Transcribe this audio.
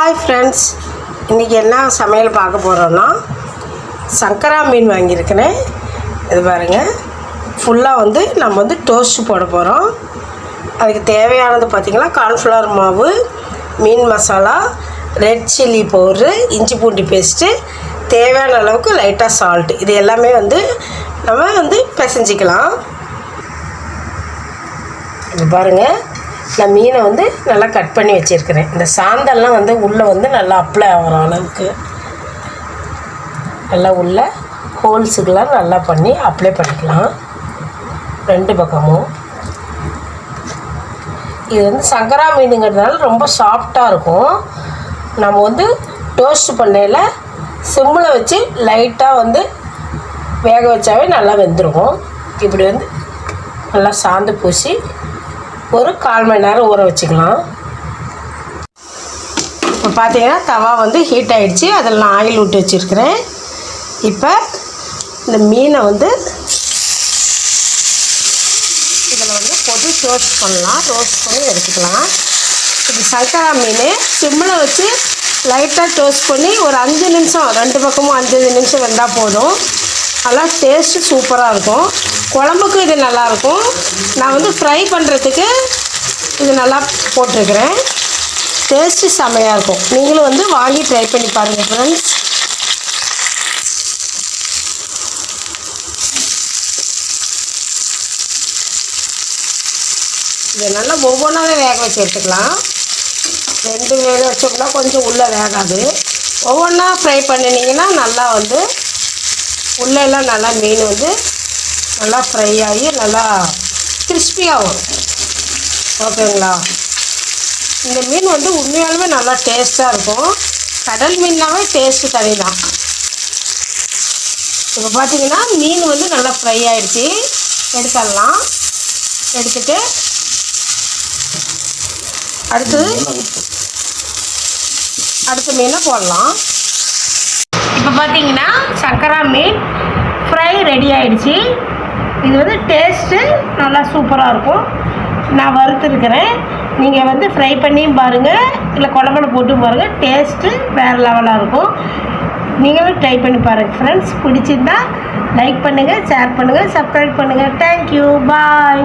Hi friends இன்றைக்கி என்ன சமையல் பார்க்க போகிறோன்னா சங்கரா மீன் வாங்கியிருக்கிறேன் இது பாருங்கள் ஃபுல்லாக வந்து நம்ம வந்து டோஸ்ட்டு போட போகிறோம் அதுக்கு தேவையானது பார்த்திங்கன்னா கார்ன்ஃப்ளவர் மாவு மீன் மசாலா ரெட் சில்லி பவுட்ரு இஞ்சி பூண்டி பேஸ்ட்டு தேவையான அளவுக்கு லைட்டாக சால்ட் இது எல்லாமே வந்து நம்ம வந்து பிசைஞ்சிக்கலாம். இது பாருங்கள் நான் மீனை வந்து நல்லா கட் பண்ணி வச்சுருக்கிறேன். இந்த சாந்தல்லாம் வந்து உள்ளே வந்து நல்லா அப்ளை ஆகிற அளவுக்கு. நல்லா உள்ள ஹோல்ஸுக்கெலாம் நல்லா பண்ணி அப்ளை பண்ணிக்கலாம். ரெண்டு பக்கமும். இது வந்து சங்கரா மீனுங்கிறதுனால ரொம்ப சாஃப்டாக இருக்கும். நம்ம வந்து டோஸ்ட் பண்ணையில் சிம்மில் வச்சு லைட்டாக வந்து வேக வச்சாவே நல்லா வெந்துடும் இப்படி வந்து நல்லா சாந்து பூசி ஒரு கால் மணி நேரம் ஊற வச்சுக்கலாம். இப்போ பார்த்தீங்கன்னா தவா வந்து ஹீட் ஆகிடுச்சு அதில் நான் ஆயில் விட்டு வச்சுருக்கிறேன். இப்போ இந்த மீனை வந்து இதில் வந்து பொது ரோஸ்ட் பண்ணலாம். ரோஸ்ட் பண்ணி எடுத்துக்கலாம். இது சங்கரா மீன். சிம்மில் வச்சு லைட்டாக டோஸ்ட் பண்ணி ஒரு அஞ்சு நிமிஷம் ரெண்டு பக்கமும் அஞ்சு நிமிஷம் வெந்தால் போதும். நல்லா டேஸ்ட்டு சூப்பராக இருக்கும். குழம்புக்கு இது நல்லாயிருக்கும் நான் வந்து ஃப்ரை பண்ணுறதுக்கு இது நல்லா போட்டிருக்கிறேன். டேஸ்ட்டு செம்மையாக இருக்கும். நீங்களும் வந்து வாங்கி ட்ரை பண்ணி பாருங்கள் ஃப்ரெண்ட்ஸ் இதை நல்லா ஒவ்வொன்றாவே வேக வச்சு எடுத்துக்கலாம். ரெண்டு வேக வச்சோம்னா கொஞ்சம் உள்ளே வேகாது. ஒவ்வொன்றா ஃப்ரை பண்ணினீங்கன்னா நல்லா வந்து உள்ளெல்லாம் நல்லா மீன் வந்து நல்லா ஃப்ரை ஆகி நல்லா கிறிஸ்பியாக வரும். ஓகேங்களா? இந்த மீன் வந்து உண்மையாலுமே நல்லா டேஸ்ட்டாக இருக்கும். கடல் மீன்னாவே டேஸ்ட்டு தனி தான் இப்போ பார்த்தீங்கன்னா மீன் வந்து நல்லா ஃப்ரை ஆகிடுச்சி எடுத்துடலாம். எடுத்துட்டு அடுத்து அடுத்த மீனை போடலாம். இப்போ பார்த்தீங்கன்னா சக்கரா மீன் ஃப்ரை ரெடி ஆயிடுச்சு. இது வந்து டேஸ்ட்டு நல்லா சூப்பராக இருக்கும். நான் வறுத்துருக்கிறேன். நீங்கள் வந்து ஃப்ரை பண்ணியும் பாருங்கள் இல்லை குழம்புல போட்டும் பாருங்கள் டேஸ்ட்டு வேறு லெவலாக இருக்கும். நீங்களும் ட்ரை பண்ணி பாருங்கள் ஃப்ரெண்ட்ஸ் பிடிச்சிருந்தா லைக் பண்ணுங்கள் ஷேர் பண்ணுங்கள் சப்ஸ்கிரைப் பண்ணுங்கள் தேங்க்யூ பாய்